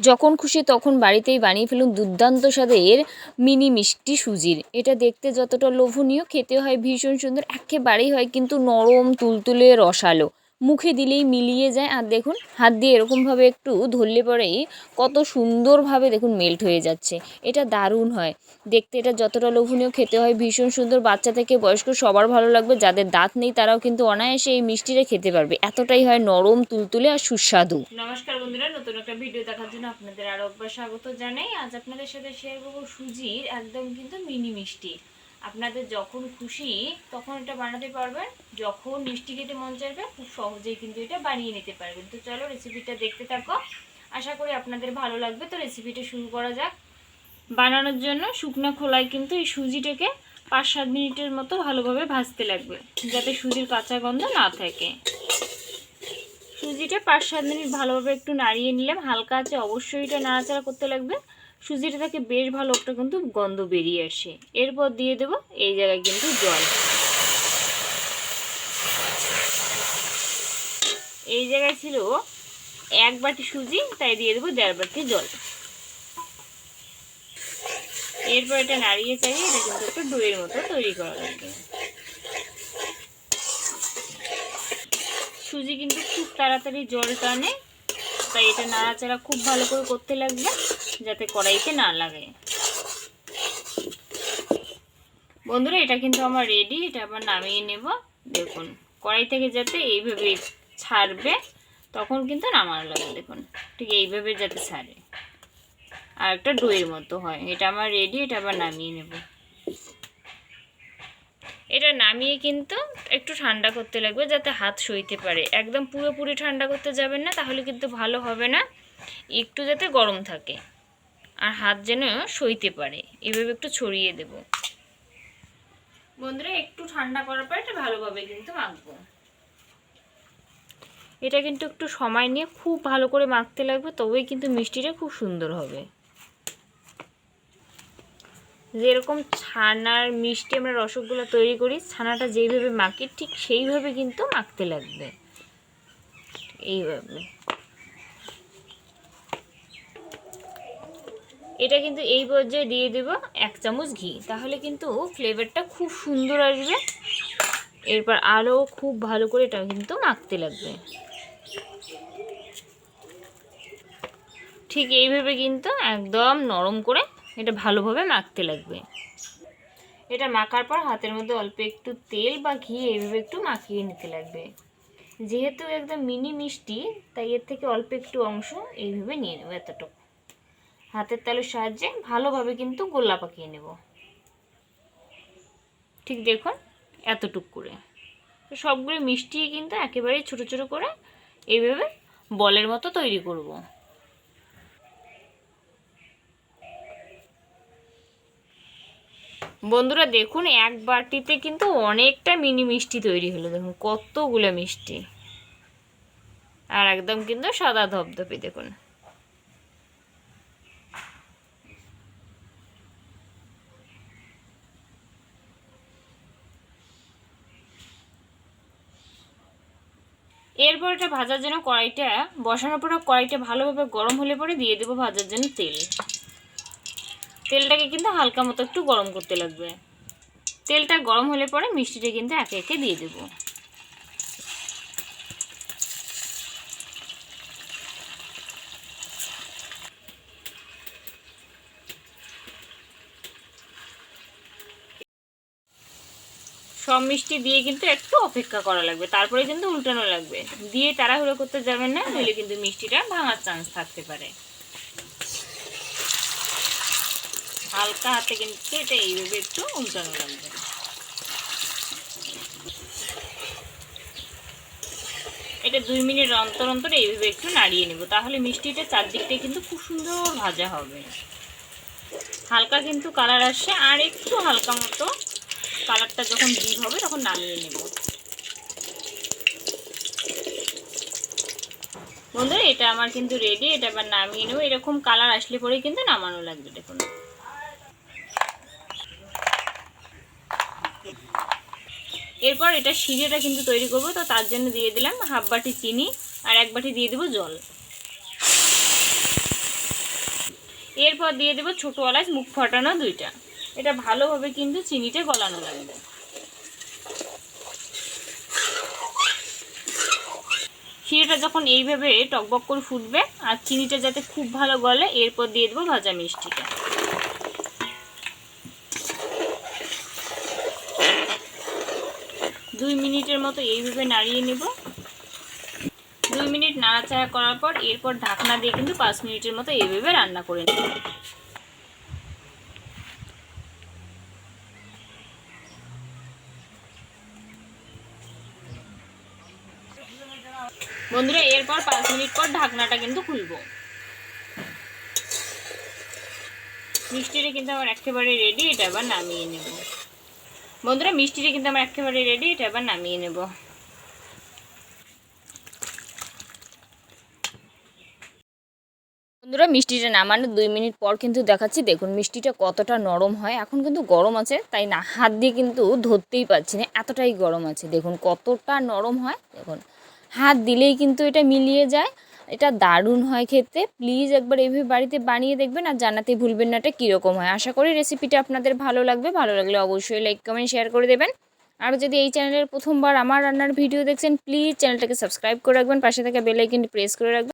যখন খুশি তখন বাড়িতেই বানিয়ে ফেলুন দুর্দান্ত স্বাদের মিনি মিষ্টি সুজির। এটা দেখতে যতটা লোভনীয়, খেতে হয় ভীষণ সুন্দর, একেবারেই হয় কিন্তু নরম, তুলতুলে, রসালো। মুখে দিলেই মিলিয়ে যায়। আর দেখুন, হাত দিয়ে এরকমভাবে একটু ধরলে পরেই কত সুন্দরভাবে দেখুন মেল্ট হয়ে যাচ্ছে। এটা দারুণ হয়। দেখতে এটা যতটা লোভনীয়, খেতে হয় ভীষণ সুন্দর। বাচ্চা থেকে বয়স্ক সবার ভালো লাগবে। যাদের দাঁত নেই তারাও কিন্তু অনায়াসে এই মিষ্টিটা খেতে পারবে। এতটাই হয় নরম, তুলতুলে আর সুস্বাদু। নমস্কার বন্ধুরা, নতুন একটা ভিডিও দেখার জন্য আপনাদের আরও একবার স্বাগত জানাই। আজ আপনাদের সাথে শেয়ার করব সুজির একদম কিন্তু মিনি মিষ্টি। আপনাদের যখন খুশি তখন এটা বানাতে পারবেন। যখন মিষ্টি খেতে মন চাইবে, খুব সহজেই কিন্তু এটা বানিয়ে নিতে পারবেন। তো চলো রেসিপিটা দেখতে থাকো। আশা করি আপনাদের ভালো লাগবে। তো রেসিপিটা শুরু করা যাক। বানানোর জন্য শুকনো খোলায় কিন্তু এই সুজিটাকে পাঁচ সাত মিনিটের মতো ভালোভাবে ভাজতে লাগবে, যাতে সুজির কাঁচা গন্ধ না থাকে। সুজিটা পাঁচ সাত মিনিট ভালোভাবে একটু নাড়িয়ে নিলাম। হালকা আছে, অবশ্যই এটা নাড়াচাড়া করতে লাগবে। সুজিটা থেকে বেশ ভালো একটা কিন্তু গন্ধ বেরিয়ে আসে। এরপর দিয়ে দেব এই জায়গায় কিন্তু জল। এই জায়গায় ছিল এক বাটি সুজি, তাই দিয়ে দেবো দেড় বাটি জল। এরপর এটা নাড়িয়ে চাইয়ে এটা কিন্তু একটু দইয়ের মতো তৈরি করা লাগবে। সুজি কিন্তু খুব তাড়াতাড়ি জল টানে। তাই এটা নাড়াচাড়া খুব ভালো করে করতে লাগবে, যাতে কড়াইতে না লাগে। বন্ধুরা, এটা কিন্তু আমার রেডি এটা আবার নামিয়ে নেব। দেখুন, কড়াই থেকে যাতে এইভাবে ছাড়বে, তখন কিন্তু নামানো লাগে। দেখুন, ঠিক এইভাবে যাতে ছাড়ে। আর একটা ডইয়ের মতো হয়। এটা আমার রেডি এটা আবার নামিয়ে নেব। এটা নামিয়ে কিন্তু একটু ঠান্ডা করতে লাগবে যাতে হাত সইতে পারে। একদম পুরোপুরি ঠান্ডা করতে যাবেন না, তাহলে কিন্তু ভালো হবে না। একটু যাতে গরম থাকে আর হাত যেন সইতে পারে। এভাবে একটু ছড়িয়ে দেব। বন্ধুরা, একটু ঠান্ডা করার পর এটা ভালোভাবে কিন্তু মাখবো। এটা কিন্তু একটু সময় নিয়ে খুব ভালো করে মাখতে লাগবে, তবেই কিন্তু মিষ্টিটা খুব সুন্দর হবে। যেরকম ছানার মিষ্টি আমরা রসগোল্লা তৈরি করি, ছানাটা যেইভাবে মাখি, ঠিক সেইভাবে কিন্তু মাখতে লাগবে। এইভাবে। এটা কিন্তু এই পর্যায়ে দিয়ে দেব এক চামচ ঘি। তাহলে কিন্তু ফ্লেভারটা খুব সুন্দর আসবে। এরপর আরও খুব ভালো করে এটা কিন্তু মাখতে লাগবে। ঠিক এইভাবে কিন্তু একদম নরম করে এটা ভালোভাবে মাখতে লাগবে। এটা মাখার পর হাতের মধ্যে অল্প একটু তেল বা ঘি এইভাবে একটু মাখিয়ে নিতে লাগবে। যেহেতু একদম মিনি মিষ্টি, তাই এর থেকে অল্প একটু অংশ এইভাবে নিয়ে নেব এতটুকু। হাতের তালুর সাহায্যে ভালোভাবে কিন্তু গোল্লা পাকিয়ে নেব। ঠিক দেখুন, এতটুক করে। সবগুলো মিষ্টি কিন্তু একেবারেই ছোট ছোট করে এইভাবে বলের মতো তৈরি করব। বন্ধুরা দেখুন, এক বাটিতে কিন্তু অনেকটা মিনি মিষ্টি তৈরি হলো। দেখুন, কতগুলো মিষ্টি। আর একদম কিন্তু সাদা ধপধপে দেখুন। এরপর এটা ভাজার জন্য কড়াইটা বসানোর পর কড়াইটা ভালোভাবে গরম হলে পরে দিয়ে দেবো ভাজার জন্য তেল। তেলটাকে কিন্তু হালকা মতো একটু গরম করতে লাগবে। তেলটা গরম হলে পরে মিষ্টিটা কিন্তু একে একে দিয়ে দেবো। সব মিষ্টি দিয়ে কিন্তু একটু অপেক্ষা করা লাগবে, তারপরে কিন্তু উল্টানো লাগবে। দিয়ে তাড়াহুড়ো করতে যাবেন না নইলে কিন্তু মিষ্টিটা ভাঙার চান্স থাকতে পারে। হালকা হাতে কিন্তু এটা এইভাবে একটু উল্টানো লাগবে এটা দুই মিনিট অন্তর অন্তর এইভাবে একটু নাড়িয়ে নেব, তাহলে মিষ্টিটা চারদিকটাই কিন্তু খুব সুন্দর ভাজা হবে। হালকা কিন্তু কালার আসছে, আর একটু হালকা মতো কালারটা যখন ডিপ হবে তখন নামিয়ে নেব। বন্ধুরা, এটা আমার কিন্তু রেডি এটা আবার নামিয়ে নেব। এরকম কালার আসলে পরে কিন্তু নামানো লাগবে, দেখুন। এরপর এটা সিঁড়িটা কিন্তু তৈরি করব, তো তার জন্য দিয়ে দিলাম হাফ বাটি চিনি আর এক বাটি দিয়ে দেবো জল। এরপর দিয়ে দেবো ছোটো এলাচ, মুখ ফাটানো দুইটা। এটা ভালোভাবে কিন্তু চিনিটা গলানো লাগবে। ক্ষীরটা যখন এইভাবে টকবক করে ফুটবে আর চিনিটা যাতে খুব ভালো গলে, এরপর দিয়ে দেবো ভাজা মিষ্টিটা। দুই মিনিটের মতো এইভাবে নাড়িয়ে নেব। দুই মিনিট নাড়াচাড়া করার পর এরপর ঢাকনা দিয়ে কিন্তু পাঁচ মিনিটের মতো এইভাবে রান্না করে নেব। বন্ধুরা, এরপর পাঁচ মিনিট পর ঢাকনাটা কিন্তু খুলবো। মিষ্টিটা কিন্তু আমার একেবারে রেডি এটা আবার নামিয়ে নেব। বন্ধুরা, মিষ্টিটা কিন্তু আমার একেবারে রেডি এটা আবার নামিয়ে নেব। বন্ধুরা, মিষ্টিটা নামানোর দুই মিনিট পর কিন্তু দেখাচ্ছি। দেখুন, মিষ্টিটা কতটা নরম হয়। এখন কিন্তু গরম আছে, তাই না? হাত দিয়ে কিন্তু ধরতেই পারছি না, এতটাই গরম আছে। দেখুন, কতটা নরম হয়। দেখুন, হাত দিলেই কিন্তু এটা মিলিয়ে যায়। এটা দারুণ হয় খেতে। প্লিজ একবার এভাবে বাড়িতে বানিয়ে দেখবেন আর জানাতে ভুলবেন না এটা কীরকম হয়। আশা করি রেসিপিটা আপনাদের ভালো লাগবে। ভালো লাগলে অবশ্যই লাইক কমেন্ট শেয়ার করে দেবেন। আর যদি এই চ্যানেলের প্রথমবার আমার রান্নার ভিডিও দেখছেন প্লিজ চ্যানেলটাকে সাবস্ক্রাইব করে রাখবেন। পাশে থাকা বেল আইকনটি প্রেস করে রাখবেন।